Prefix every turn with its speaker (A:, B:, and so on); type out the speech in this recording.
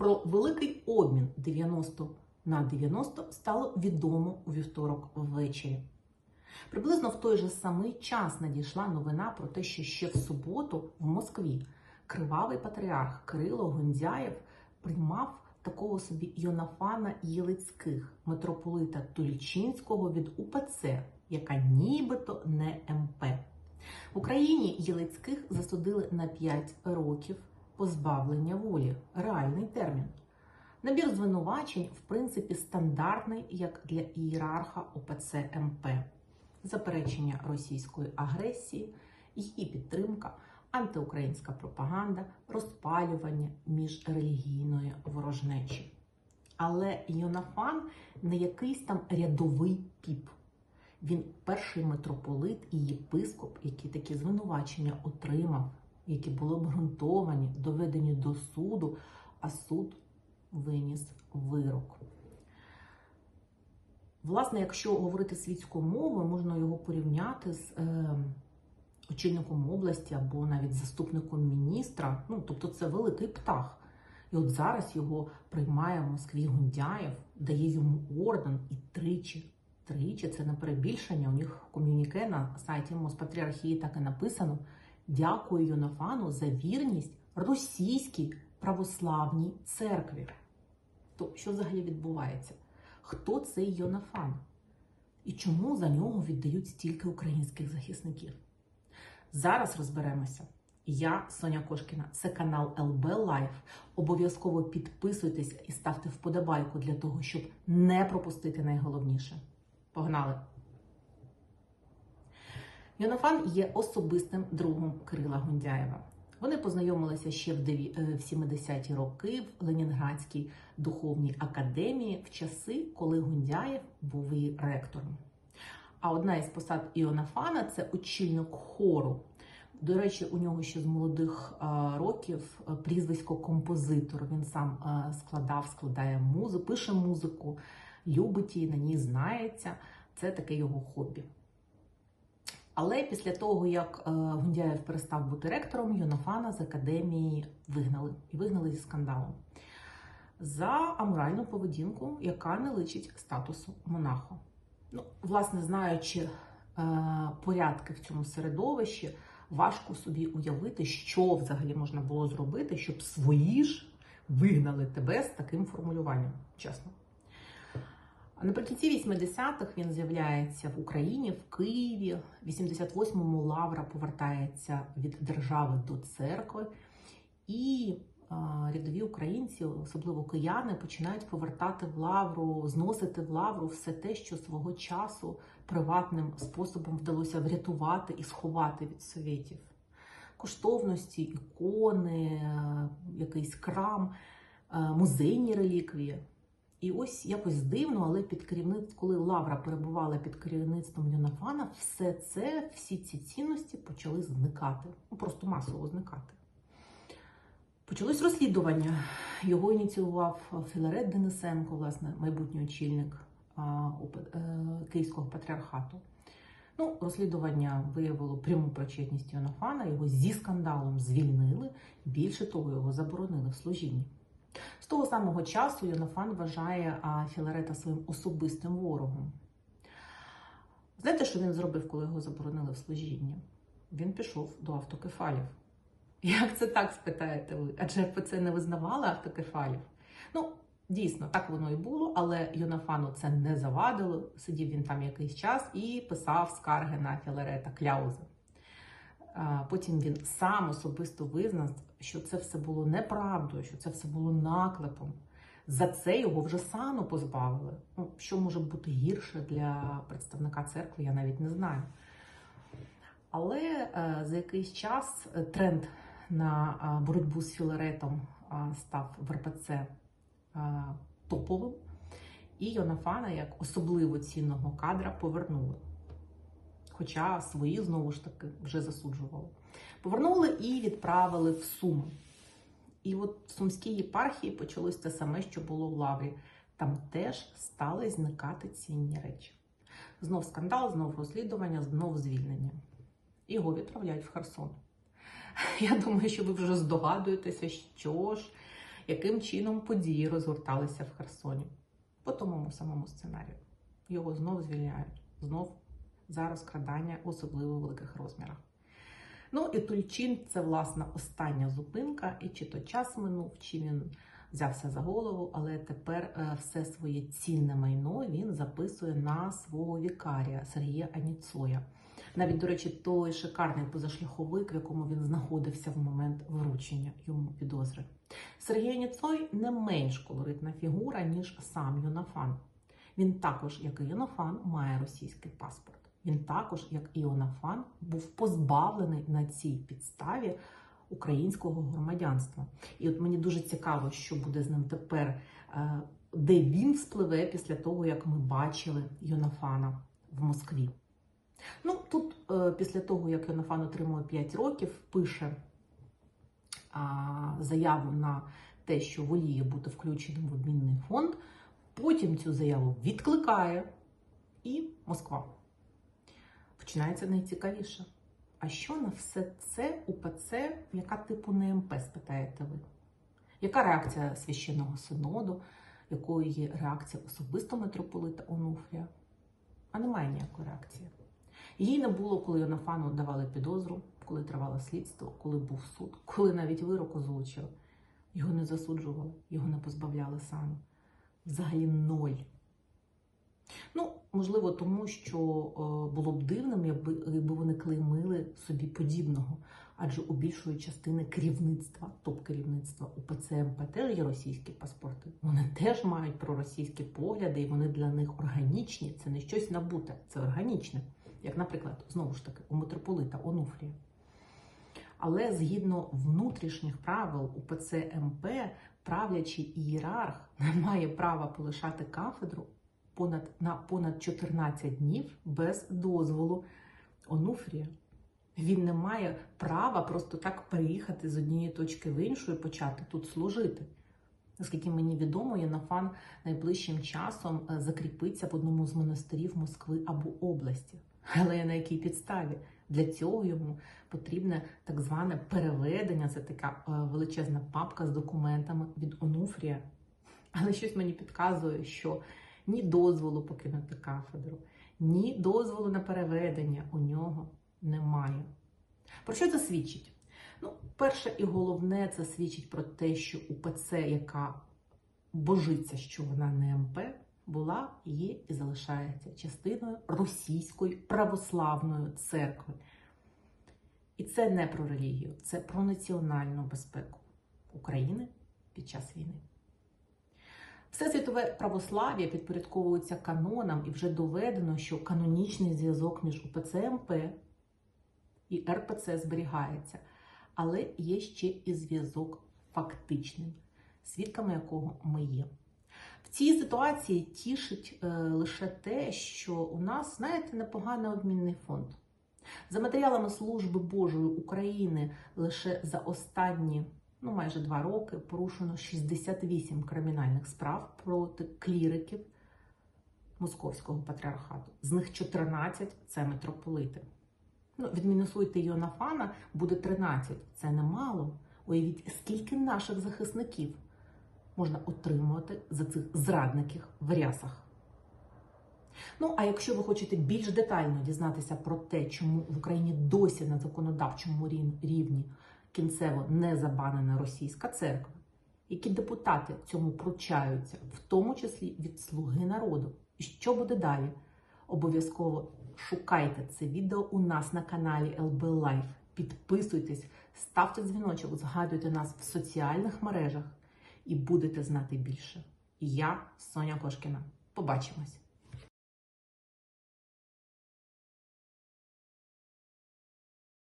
A: Про великий обмін 90 на 90 стало відомо у вівторок ввечері. Приблизно в той же самий час надійшла новина про те, що ще в суботу в Москві кривавий патріарх Кирило Гондяєв приймав такого собі Йонафана Єлицьких, митрополита Тульчинського від УПЦ, яка нібито не МП. В Україні Єлицьких засудили на 5 років позбавлення волі. Реальний термін. Набір звинувачень, в принципі, стандартний як для ієрарха ОПЦ МП. Заперечення російської агресії, її підтримка, антиукраїнська пропаганда, розпалювання міжрелігійної ворожнечі. Але Йонафан не якийсь там рядовий піп. Він перший митрополит і єпископ, який такі звинувачення отримав, які були обґрунтовані, доведені до суду, а суд виніс вирок. Власне, якщо говорити світською мовою, можна його порівняти з е, очільником області або навіть заступником міністра. Ну, тобто це великий птах. І от зараз його приймає в Москві Гундяєв, дає йому орден і тричі. Тричі це не перебільшення. У них ком'юніке на сайті Моспатріархії так і написано: Дякую Йонафану за вірність російській православній церкві. То що взагалі відбувається? Хто цей Йонафан? І чому за нього віддають стільки українських захисників? Зараз розберемося. Я Соня Кошкіна, це канал ЛБ Лайф. Обов'язково підписуйтесь і ставте вподобайку для того, щоб не пропустити найголовніше. Погнали! Йонафан є особистим другом Кирила Гундяєва. Вони познайомилися ще в 70-ті роки в Ленінградській духовній академії в часи, коли Гундяєв був її ректором. А одна із посад Іонафана це очільник хору. До речі, у нього ще з молодих років прізвисько композитор. Він сам складав, складає музику, пише музику, любить її, на ній знається. Це таке його хобі. Але після того, як Гундяєв перестав бути ректором, Йонафана з академії вигнали і вигнали зі скандалом за аморальну поведінку, яка не личить статусу монаха. Ну, власне, знаючи е, порядки в цьому середовищі, важко собі уявити, що взагалі можна було зробити, щоб свої ж вигнали тебе з таким формулюванням, чесно. Наприкінці 80-х він з'являється в Україні, в Києві. В 88-му Лавра повертається від держави до церкви, і рядові українці, особливо кияни, починають повертати в лавру, зносити в лавру все те, що свого часу приватним способом вдалося врятувати і сховати від совєтів. Коштовності, ікони, якийсь крам, музейні реліквії. І ось якось дивно, але під керівництвом, коли Лавра перебувала під керівництвом Юнафана, все це, всі ці цінності почали зникати. Ну, просто масово зникати. Почалось розслідування. Його ініціював Філарет Денисенко, власне, майбутній очільник Київського патріархату. Ну, розслідування виявило пряму причетність Йонафана, його зі скандалом звільнили, більше того, його заборонили в служінні. Того самого часу Йонафан вважає Філарета своїм особистим ворогом. Знаєте, що він зробив, коли його заборонили в служінні? Він пішов до автокефалів. Як це так, спитаєте ви? Адже РПЦ не визнавали автокефалів? Ну, дійсно, так воно і було, але Йонафану це не завадило. Сидів він там якийсь час і писав скарги на Філарета Кляузи. Потім він сам особисто визнав, що це все було неправдою, що це все було наклепом. За це його вже сану позбавили. Ну, Що може бути гірше для представника церкви, я навіть не знаю. Але е, за якийсь час тренд на е, боротьбу з Філаретом е, став в РПЦ е, топовим, і Йонафана як особливо цінного кадра повернули хоча свої знову ж таки вже засуджували. Повернули і відправили в Суми. І от в Сумській єпархії почалось те саме, що було в Лаврі. Там теж стали зникати цінні речі. Знов скандал, знов розслідування, знов звільнення. Його відправляють в Херсон. Я думаю, що ви вже здогадуєтеся, що ж, яким чином події розгорталися в Херсоні. По тому самому сценарію. Його знов звільняють, знов за розкрадання особливо великих розмірах. Ну і Тульчин це власне остання зупинка, і чи то час минув, чи він взявся за голову, але тепер е, все своє цінне майно він записує на свого вікарія Сергія Аніцоя. Навіть, до речі, той шикарний позашляховик, в якому він знаходився в момент вручення йому підозри. Сергій Аніцой не менш колоритна фігура, ніж сам Йонафан. Він також, як і Йонафан, має російський паспорт. Він також, як і Йонафан, був позбавлений на цій підставі українського громадянства. І от мені дуже цікаво, що буде з ним тепер, е, де він вспливе після того, як ми бачили Йонафана в Москві. Ну, тут, е, після того, як Йонафан отримує 5 років, пише заяву на те, що воліє бути включеним в обмінний фонд. Потім цю заяву відкликає і Москва. Починається найцікавіше. А що на все це УПЦ, яка типу не МП, спитаєте ви? Яка реакція священного синоду, якою є реакція особисто митрополита Онуфрія? А немає ніякої реакції. Її не було, коли Йонафану давали підозру, коли тривало слідство, коли був суд, коли навіть вирок озвучив. Його не засуджували, його не позбавляли сану. Взагалі ноль. Ну, можливо, тому що е, було б дивним, якби, вони клеймили собі подібного. Адже у більшої частини керівництва, топ-керівництва УПЦ МП теж є російські паспорти. Вони теж мають проросійські погляди, і вони для них органічні. Це не щось набуте, це органічне. Як, наприклад, знову ж таки, у митрополита Онуфрія. Але згідно внутрішніх правил УПЦ МП, правлячий ієрарх не має права полишати кафедру понад, на понад 14 днів без дозволу Онуфрія. Він не має права просто так переїхати з однієї точки в іншу і почати тут служити. Наскільки мені відомо, Єнафан найближчим часом е, закріпиться в одному з монастирів Москви або області. Але на якій підставі? Для цього йому потрібне так зване переведення. Це така е, величезна папка з документами від Онуфрія. Але щось мені підказує, що ні дозволу покинути кафедру, ні дозволу на переведення у нього немає. Про що це свідчить? Ну, перше і головне, це свідчить про те, що УПЦ, яка божиться, що вона не МП, була, є і залишається частиною російської православної церкви. І це не про релігію, це про національну безпеку України під час війни. Все світове православ'я підпорядковується канонам, і вже доведено, що канонічний зв'язок між УПЦ МП і РПЦ зберігається. Але є ще і зв'язок фактичним, свідками якого ми є. В цій ситуації тішить е, лише те, що у нас, знаєте, непоганий обмінний фонд. За матеріалами Служби Божої України лише за останні ну, майже два роки порушено 68 кримінальних справ проти кліриків Московського патріархату. З них 14 це митрополити. Ну, відмінусуйте Йонафана, буде 13. Це немало. Уявіть, скільки наших захисників можна отримувати за цих зрадників в рясах. Ну, а якщо ви хочете більш детально дізнатися про те, чому в Україні досі на законодавчому рівні кінцево не забанена російська церква, які депутати цьому пручаються, в тому числі від Слуги народу. І що буде далі? Обов'язково шукайте це відео у нас на каналі LB Life. Підписуйтесь, ставте дзвіночок, згадуйте нас в соціальних мережах і будете знати більше. Я Соня Кошкіна. Побачимось!